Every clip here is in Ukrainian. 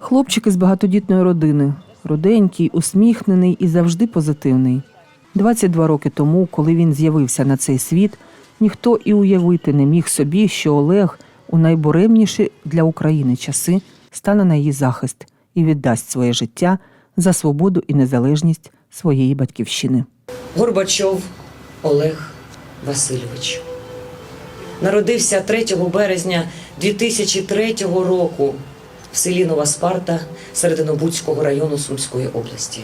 Хлопчик із багатодітної родини, руденький, усміхнений і завжди позитивний. 22 роки тому, коли він з'явився на цей світ, ніхто і уявити не міг собі, що Олег у найбуремніші для України часи стане на її захист і віддасть своє життя за свободу і незалежність своєї батьківщини. Горбачов Олег Васильович. Народився 3 березня 2003 року в селі Нова Спарта Серединобудського району Сумської області.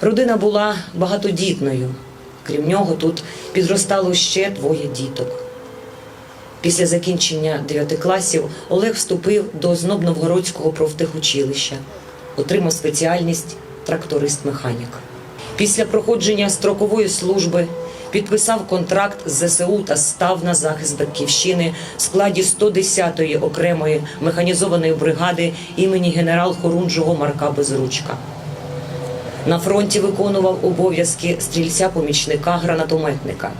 Родина була багатодітною. Крім нього, тут підростало ще двоє діток. Після закінчення 9 класів Олег вступив до Знобновгородського профтехучилища, отримав спеціальність тракторист-механік. Після проходження строкової служби підписав контракт з ЗСУ та став на захист батьківщини в складі 110-ї окремої механізованої бригади імені генерал Хорунжого Марка Безручка. На фронті виконував обов'язки стрільця-помічника гранатометника.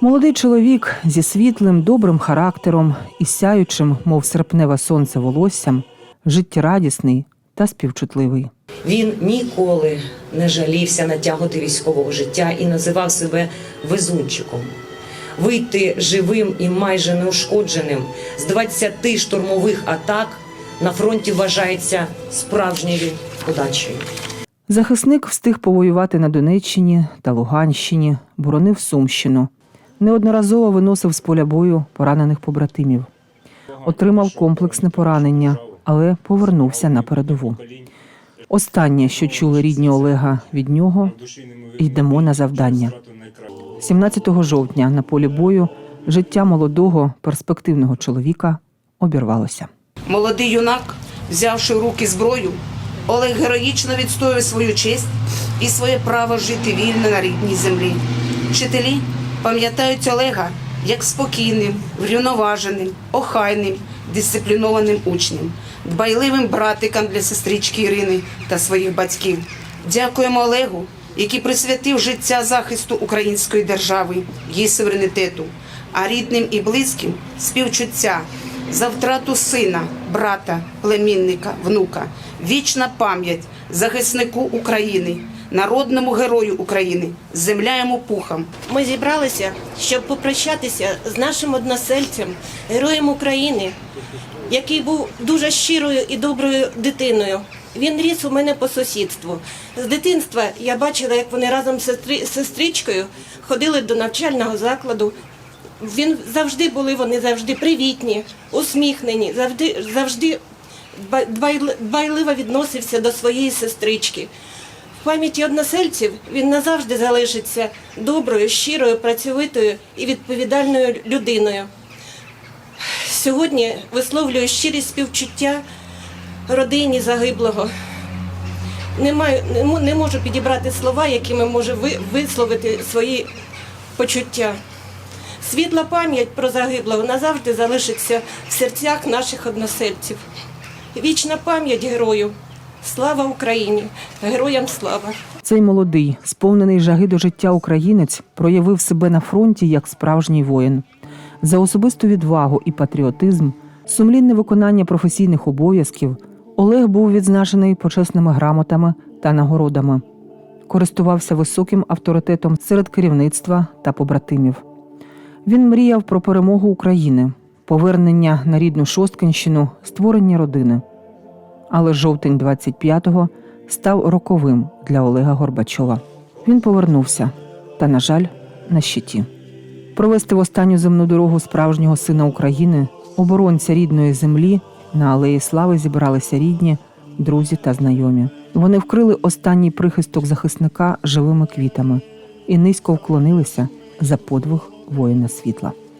Молодий чоловік зі світлим, добрим характером і сяючим, мов серпневе сонце волоссям, життєрадісний та співчутливий. Він ніколи не жалівся натягувати військового життя і називав себе везунчиком. Вийти живим і майже неушкодженим з 20 штурмових атак на фронті вважається справжньою удачею. Захисник встиг повоювати на Донеччині та Луганщині, боронив Сумщину. Неодноразово виносив з поля бою поранених побратимів. Отримав комплексне поранення, але повернувся на передову. Останнє, що чули рідні Олега від нього, йдемо на завдання. 17 жовтня на полі бою життя молодого перспективного чоловіка обірвалося. Молодий юнак, взявши в руки зброю, Олег героїчно відстоює свою честь і своє право жити вільно на рідній землі. Вчителі пам'ятають Олега як спокійним, врівноваженим, охайним, дисциплінованим учнем, дбайливим братиком для сестрички Ірини та своїх батьків. Дякуємо Олегу, який присвятив життя захисту української держави, її суверенітету, а рідним і близьким співчуття за втрату сина, брата, племінника, внука, вічна пам'ять захиснику України, народному герою України, земля йому пухом. Ми зібралися, щоб попрощатися з нашим односельцем, героєм України, який був дуже щирою і доброю дитиною. Він ріс у мене по сусідству. З дитинства я бачила, як вони разом з сестри- сестричкою ходили до навчального закладу. Він завжди були вони завжди привітні, усміхнені, завжди завжди дба- дбайливо відносився до своєї сестрички. В пам'яті односельців він назавжди залишиться доброю, щирою, працьовитою і відповідальною людиною. Сьогодні висловлюю щирі співчуття родині загиблого. Не, маю, не, можу підібрати слова, якими можу ви- висловити свої почуття. Світла пам'ять про загиблого назавжди залишиться в серцях наших односельців. Вічна пам'ять герою. Слава Україні! Героям слава! Цей молодий, сповнений жаги до життя українець, проявив себе на фронті як справжній воїн. За особисту відвагу і патріотизм, сумлінне виконання професійних обов'язків Олег був відзначений почесними грамотами та нагородами, користувався високим авторитетом серед керівництва та побратимів. Він мріяв про перемогу України, повернення на рідну Шосткинщину, створення родини. Але жовтень 25-го став роковим для Олега Горбачова. Він повернувся, та, на жаль, на щиті. Провести в останню земну дорогу справжнього сина України, оборонця рідної землі, на алеї слави зібралися рідні, друзі та знайомі. Вони вкрили останній прихисток захисника живими квітами і низько вклонилися за подвиг воїна світла.